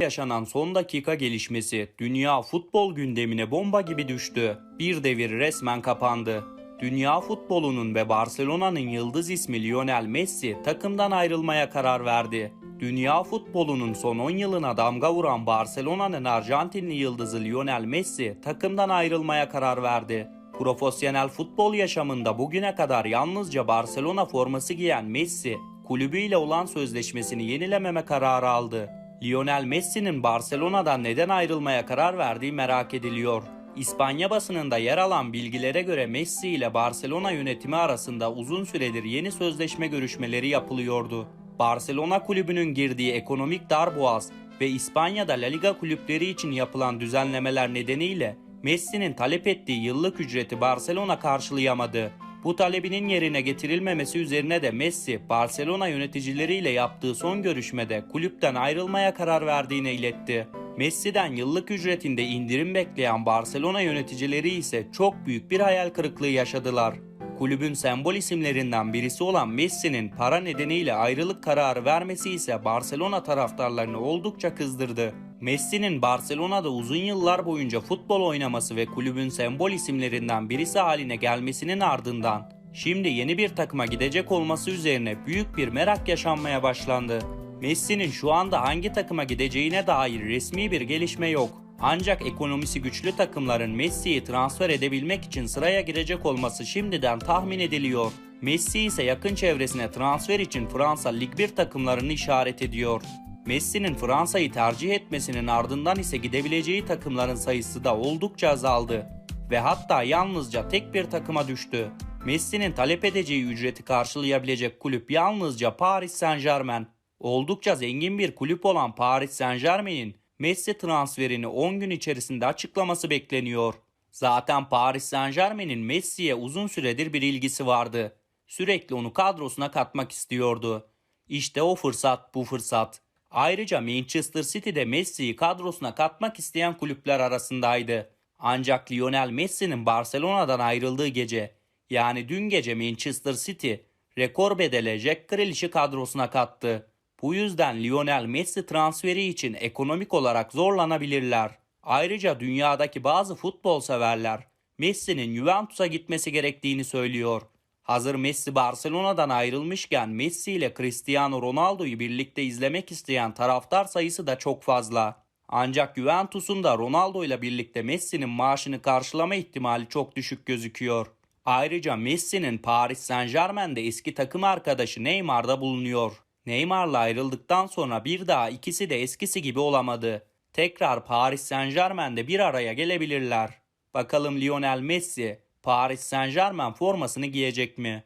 yaşanan son dakika gelişmesi dünya futbol gündemine bomba gibi düştü. Bir devir resmen kapandı. Dünya futbolunun ve Barcelona'nın yıldız ismi Lionel Messi takımdan ayrılmaya karar verdi. Dünya futbolunun son 10 yılına damga vuran Barcelona'nın Arjantinli yıldızı Lionel Messi takımdan ayrılmaya karar verdi. Profesyonel futbol yaşamında bugüne kadar yalnızca Barcelona forması giyen Messi, kulübüyle olan sözleşmesini yenilememe kararı aldı. Lionel Messi'nin Barcelona'dan neden ayrılmaya karar verdiği merak ediliyor. İspanya basınında yer alan bilgilere göre Messi ile Barcelona yönetimi arasında uzun süredir yeni sözleşme görüşmeleri yapılıyordu. Barcelona kulübünün girdiği ekonomik darboğaz ve İspanya'da La Liga kulüpleri için yapılan düzenlemeler nedeniyle Messi'nin talep ettiği yıllık ücreti Barcelona karşılayamadı. Bu talebinin yerine getirilmemesi üzerine de Messi, Barcelona yöneticileriyle yaptığı son görüşmede kulüpten ayrılmaya karar verdiğini iletti. Messi'den yıllık ücretinde indirim bekleyen Barcelona yöneticileri ise çok büyük bir hayal kırıklığı yaşadılar. Kulübün sembol isimlerinden birisi olan Messi'nin para nedeniyle ayrılık kararı vermesi ise Barcelona taraftarlarını oldukça kızdırdı. Messi'nin Barcelona'da uzun yıllar boyunca futbol oynaması ve kulübün sembol isimlerinden birisi haline gelmesinin ardından şimdi yeni bir takıma gidecek olması üzerine büyük bir merak yaşanmaya başlandı. Messi'nin şu anda hangi takıma gideceğine dair resmi bir gelişme yok. Ancak ekonomisi güçlü takımların Messi'yi transfer edebilmek için sıraya girecek olması şimdiden tahmin ediliyor. Messi ise yakın çevresine transfer için Fransa Lig 1 takımlarını işaret ediyor. Messi'nin Fransa'yı tercih etmesinin ardından ise gidebileceği takımların sayısı da oldukça azaldı ve hatta yalnızca tek bir takıma düştü. Messi'nin talep edeceği ücreti karşılayabilecek kulüp yalnızca Paris Saint-Germain. Oldukça zengin bir kulüp olan Paris Saint-Germain'in Messi transferini 10 gün içerisinde açıklaması bekleniyor. Zaten Paris Saint-Germain'in Messi'ye uzun süredir bir ilgisi vardı. Sürekli onu kadrosuna katmak istiyordu. İşte o fırsat bu fırsat. Ayrıca Manchester City de Messi'yi kadrosuna katmak isteyen kulüpler arasındaydı. Ancak Lionel Messi'nin Barcelona'dan ayrıldığı gece yani dün gece Manchester City rekor bedele Jack Grealish'i kadrosuna kattı. Bu yüzden Lionel Messi transferi için ekonomik olarak zorlanabilirler. Ayrıca dünyadaki bazı futbol severler Messi'nin Juventus'a gitmesi gerektiğini söylüyor. Hazır Messi Barcelona'dan ayrılmışken Messi ile Cristiano Ronaldo'yu birlikte izlemek isteyen taraftar sayısı da çok fazla. Ancak Juventus'un da Ronaldo ile birlikte Messi'nin maaşını karşılama ihtimali çok düşük gözüküyor. Ayrıca Messi'nin Paris Saint Germain'de eski takım arkadaşı Neymar'da bulunuyor. Neymar'la ayrıldıktan sonra bir daha ikisi de eskisi gibi olamadı. Tekrar Paris Saint Germain'de bir araya gelebilirler. Bakalım Lionel Messi Paris Saint Germain formasını giyecek mi?